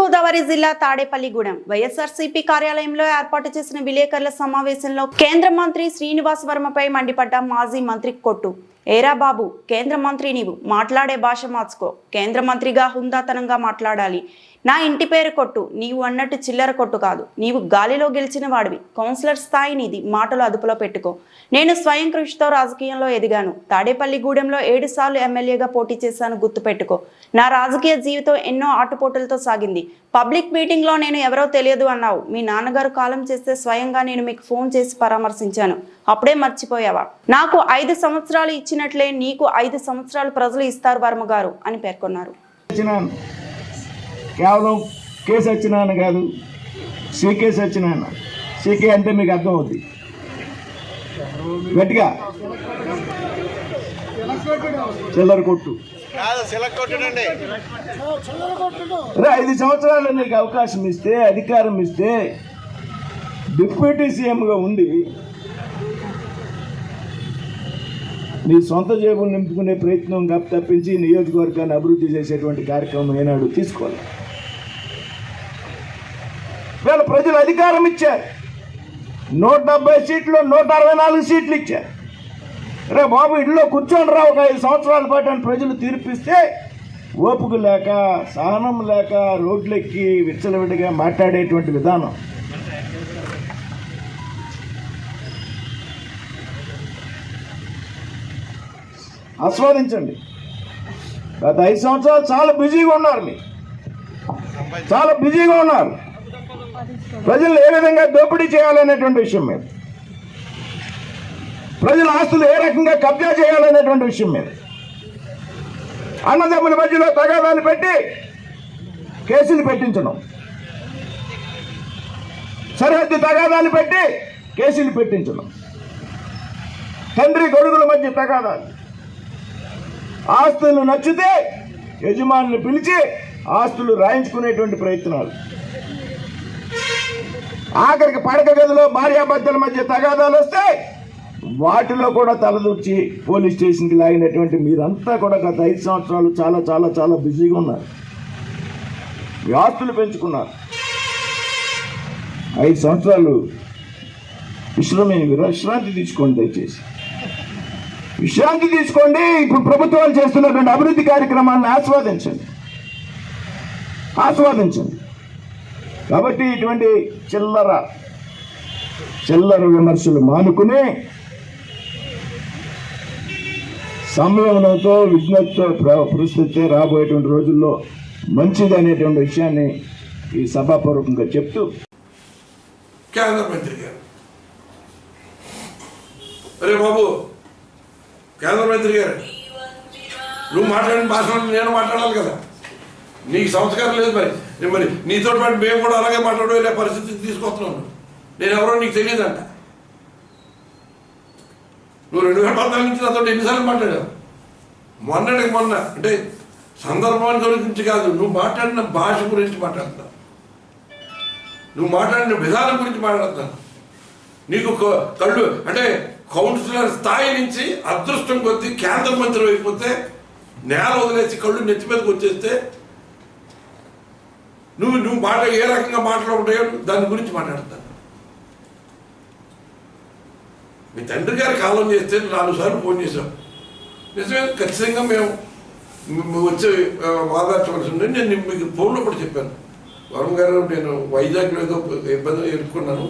గోదావరి జిల్లా తాడేపల్లిగూడెం వైఎస్ఆర్సీపీ కార్యాలయంలో ఏర్పాటు చేసిన విలేకరుల సమావేశంలో కేంద్ర మంత్రి శ్రీనివాస్ వర్మపై మండిపడ్డ మాజీ మంత్రి కొట్టు. ఏరా బాబు కేంద్ర మంత్రి నీవు. మాట్లాడే భాష మార్చుకో. కేంద్ర మంత్రిగా హుందాతనంగా మాట్లాడాలి. నా ఇంటి పేరు కొట్టు. నీవు అన్నట్టు చిల్లర కొట్టు కాదు. నీవు గాలిలో గెలిచిన వాడివి. కౌన్సిలర్ స్థాయి నీది. మాటలు అదుపులో పెట్టుకో. నేను స్వయం కృషితో రాజకీయంలో ఎదిగాను. తాడేపల్లిగూడెంలో ఏడు సార్లు ఎమ్మెల్యేగా పోటీ చేశాను. గుర్తుపెట్టుకో నా రాజకీయ జీవితం ఎన్నో ఆటుపోటులతో సాగింది. పబ్లిక్ మీటింగ్లో నేను ఎవరో తెలియదు అన్నావు. మీ నాన్నగారు కాలం చేస్తే స్వయంగా నేను మీకు ఫోన్ చేసి పరామర్శించాను. అప్పుడే మర్చిపోయావా? నాకు ఐదు సంవత్సరాలు ఇచ్చినట్లే నీకు ఐదు సంవత్సరాలు ప్రజలు ఇస్తారు వర్మ గారు అని పేర్కొన్నారు. కేవలం కే సత్యనారాయణ కాదు సికే సత్యనారాయణ సికే అంటే మీకు అర్థం అవుద్ది. గట్టిగా. చిల్లర కొట్టు. ఐదు సంవత్సరాలు నీకు అవకాశం ఇస్తే అధికారం ఇస్తే డిప్యూటీ సీఎంగా ఉండి నీ సొంత జేబులు నింపుకునే ప్రయత్నం గప్ తప్పించి నియోజకవర్గాన్ని అభివృద్ధి చేసేటువంటి కార్యక్రమం ఏనాడు తీసుకోవాలి వీళ్ళ ప్రజలు అధికారం ఇచ్చారు. నూట డెబ్బై సీట్లు నూట అరవై నాలుగు సీట్లు ఇచ్చారు. రే బాబు ఇంట్లో కూర్చొని రా ఒక ఐదు సంవత్సరాల పాటు అని ప్రజలు తీర్పిస్తే ఓపుకు లేక సహనం లేక రోడ్లెక్కి విచ్చలవిడిగా మాట్లాడేటువంటి విధానం. ఆస్వాదించండి. గత ఐదు సంవత్సరాలు చాలా బిజీగా ఉన్నారు మీరు. చాలా బిజీగా ఉన్నారు. ప్రజలు ఏ విధంగా దోపిడీ చేయాలనేటువంటి విషయం మీద ప్రజల ఆస్తులు ఏ రకంగా కబ్జా చేయాలనేటువంటి విషయం మీద అన్నదమ్ముల మధ్యలో తగాదాలు పెట్టి కేసులు పెట్టించడం. సరిహద్దు తగాదాలు పెట్టి కేసులు పెట్టించడం. తండ్రి గొడుగుల మధ్య తగాదాలు. ఆస్తులు నచ్చితే యజమానులు పిలిచి ఆస్తులు రాయించుకునేటువంటి ప్రయత్నాలు. ఆఖరికి పడక గదిలో భార్యాభర్తల మధ్య తగాదాలు వస్తే వాటిలో కూడా తలదూర్చి పోలీస్ స్టేషన్కి లాగినటువంటి మీరంతా కూడా గత ఐదు సంవత్సరాలు చాలా చాలా చాలా బిజీగా ఉన్నారు. మీ ఆస్తులు పెంచుకున్నారు. ఐదు సంవత్సరాలు విశ్రమే విశ్రాంతి తీసుకోండి దయచేసి. విశ్రాంతి తీసుకోండి. ఇప్పుడు ప్రభుత్వాలు చేస్తున్నటువంటి అభివృద్ధి కార్యక్రమాలను ఆస్వాదించండి. ఆస్వాదించండి. కాబట్టి ఇటువంటి చిల్లర చిల్లర విమర్శలు మానుకుని సంయమనంతో విజ్ఞతతో ప్ర- పరిస్థితి రాబోయేటువంటి రోజుల్లో మంచిది అనేటువంటి విషయాన్ని ఈ సభాపూర్వకంగా చెప్తూ కేంద్ర మంత్రి గారు. అరే బాబు కేంద్ర మంత్రి గారు నువ్వు మాట్లాడిన భాష నేను మాట్లాడాలి కదా. నీకు సంస్కారం లేదు మరి. నేను మరి నీతో పాటు మేము కూడా అలాగే మాట్లాడలే పరిస్థితి తీసుకొస్తున్నాను నేను ఎవరో నీకు తెలియదంట. నువ్వు రెండు వేల పద్నాలుగు నుంచి నాతో ఎన్నిసార్లు మాట్లాడావు? మొన్నటికి మొన్న అంటే సందర్భాన్ని గురించి కాదు నువ్వు మాట్లాడిన భాష గురించి మాట్లాడుతున్నావు. నువ్వు మాట్లాడిన విధానం గురించి మాట్లాడతాను నీకు కళ్ళు అంటే కౌన్సిలర్ స్థాయి నుంచి అదృష్టం కొద్దీ కేంద్ర మంత్రి అయిపోతే నేల వదిలేసి కళ్ళు నెత్తి మీదకి వచ్చేస్తే నువ్వు నువ్వు మాట ఏ రకంగా మాట్లాడుతాయో దాని గురించి మాట్లాడతాను. మీ తండ్రి గారి కాలం చేస్తే నాలుగు సార్లు ఫోన్ చేశాం. నిజమే ఖచ్చితంగా మేము వచ్చి ఆ, వాదార్చవలసి ఉంది నేను మీకు ఫోన్లో కూడా చెప్పాను. వరుణ్ గారు నేను వైజాగ్లో ఏదో ఇబ్బంది ఎదుర్కొన్నాను.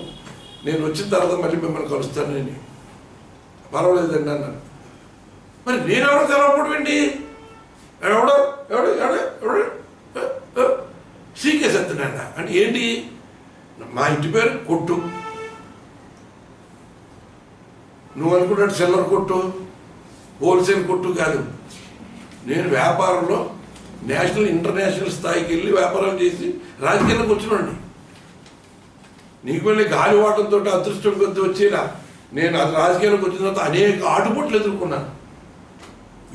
నేను వచ్చిన తర్వాత మళ్ళీ మిమ్మల్ని కలుస్తాను. నేను పర్వాలేదండి అన్నాను మరి నేను ఎవరో ఏంటి? ఎవడో ఎవడో ఎవడో ఎవడో సీకే సత్యనారాయణ అంటే ఏంటి? మా ఇంటి పేరు కొట్టు. నువ్వు అనుకున్నట్టు చిల్లర కొట్టు హోల్సేల్ కొట్టు కాదు. నేను వ్యాపారంలో నేషనల్ ఇంటర్నేషనల్ స్థాయికి వెళ్ళి వ్యాపారం చేసి రాజకీయాలకు వచ్చినండి నీకు వెళ్ళి గాలి వాటంతో అదృష్టం కొద్ది వచ్చేలా నేను అది రాజకీయాలకు వచ్చిన తర్వాత అనేక ఆటుపోట్లు ఎదుర్కొన్నాను.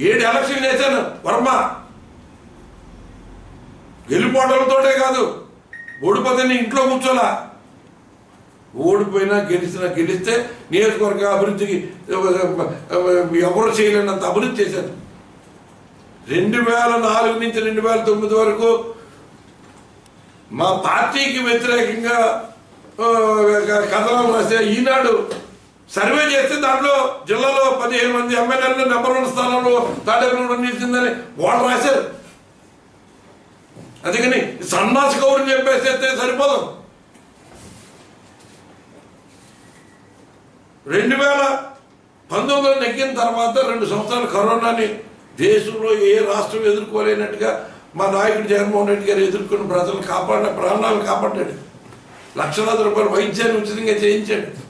ఏడు ఎలక్షన్ చేశాను వర్మ. గెలిపోవడంతోటే కాదు ఓడిపోతే ఇంట్లో కూర్చోలా. ఓడిపోయినా గెలిచినా గెలిస్తే నియోజకవర్గ అభివృద్ధికి ఎవరు చేయలేనంత అభివృద్ధి చేశాను రెండు వేల నాలుగు నుంచి రెండు వేల తొమ్మిది వరకు మా పార్టీకి వ్యతిరేకంగా కథనం రాసే రాస్తే ఈనాడు సర్వే చేస్తే దాంట్లో జిల్లాలో పదిహేను మంది ఎమ్మెల్యేలు నెంబర్ వన్ స్థానంలో తాడేపల్లి నిలిచిందని వాళ్ళు రాశారు. అందుకని సన్నాసి కౌరుని అయితే సరిపోదు. రెండు వేల పంతొమ్మిదిలో నెగ్గిన తర్వాత రెండు సంవత్సరాలు కరోనాని దేశంలో ఏ రాష్ట్రం ఎదుర్కోలేనట్టుగా మా నాయకుడు జగన్మోహన్ రెడ్డి గారు ఎదుర్కొని ప్రజలు కాపాడిన ప్రాణాలు కాపాడాడు. లక్షలాది రూపాయలు వైద్యాన్ని ఉచితంగా చేయించాడు.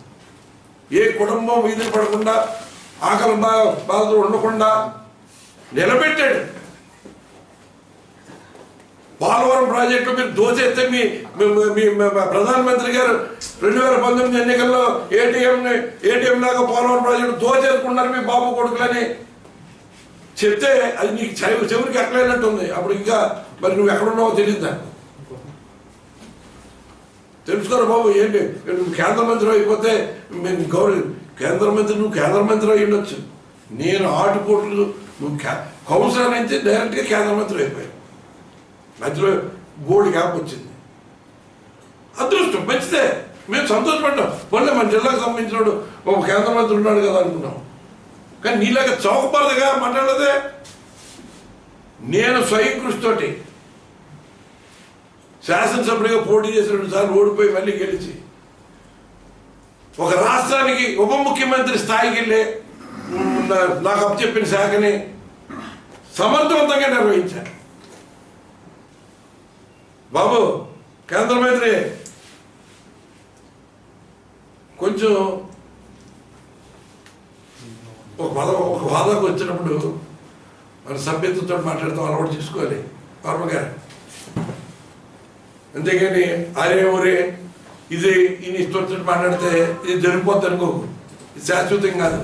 ఏ కుటుంబం వీధి పడకుండా ఆకలి బా బాధలు ఉండకుండా నిలబెట్టాడు. పోలవరం ప్రాజెక్టు మీరు దోచేస్తే మీ మీ- ప్రధానమంత్రి గారు రెండు వేల పంతొమ్మిది ఎన్నికల్లో ఏటీఎంని ఏటీఎం లాగా పోలవరం ప్రాజెక్టు దోచేసుకున్నారు మీ బాబు కొడుకులని. చెప్తే అది నీకు చెవి చెవురికి ఎక్కలేనట్టుంది అప్పుడు ఇంకా మరి నువ్వు ఎక్కడున్నావో తెలియదు తెలుసుకోరు బాబు ఏంటి? నువ్వు కేంద్ర మంత్రి అయిపోతే మేము గౌరవ కేంద్ర మంత్రి నువ్వు కేంద్ర మంత్రి అయి ఉండొచ్చు. నేను ఆటుపోట్లు నువ్వు కే- కౌన్సిలర్ నుంచి డైరెక్ట్గా కేంద్ర మంత్రి అయిపోయావు మధ్యలో గోల్డ్ క్యాప్ వచ్చింది. అదృష్టం మంచిదే. మేము సంతోషపడ్డాం. పోలే మన జిల్లాకు సంబంధించినోడు ఒక కేంద్ర మంత్రి ఉన్నాడు కదా అనుకున్నాం. కానీ నీలాగా చౌకపరదగా మాట్లాడదే నేను స్వయం కృషితోటి శాసనసభ్యుడిగా పోటీ చేసి రెండు సార్లు ఓడిపోయి మళ్ళీ గెలిచి. ఒక రాష్ట్రానికి ఉప ముఖ్యమంత్రి స్థాయికి వెళ్ళే నాకు అప్పచెప్పిన శాఖని సమర్థవంతంగా నిర్వహించాను బాబు కేంద్ర మంత్రి కొంచెం ఒక బాధ ఒక బాధకు వచ్చినప్పుడు మన సభ్యత్వంతో మాట్లాడతాం అలవాటు చేసుకోవాలి. పర్మగారు అంతేగాని అరే ఒరే ఇది ఇన్ని ఇష్టం మాట్లాడితే ఇది జరిగిపోద్ది అనుకోకు ఇది శాశ్వతం కాదు.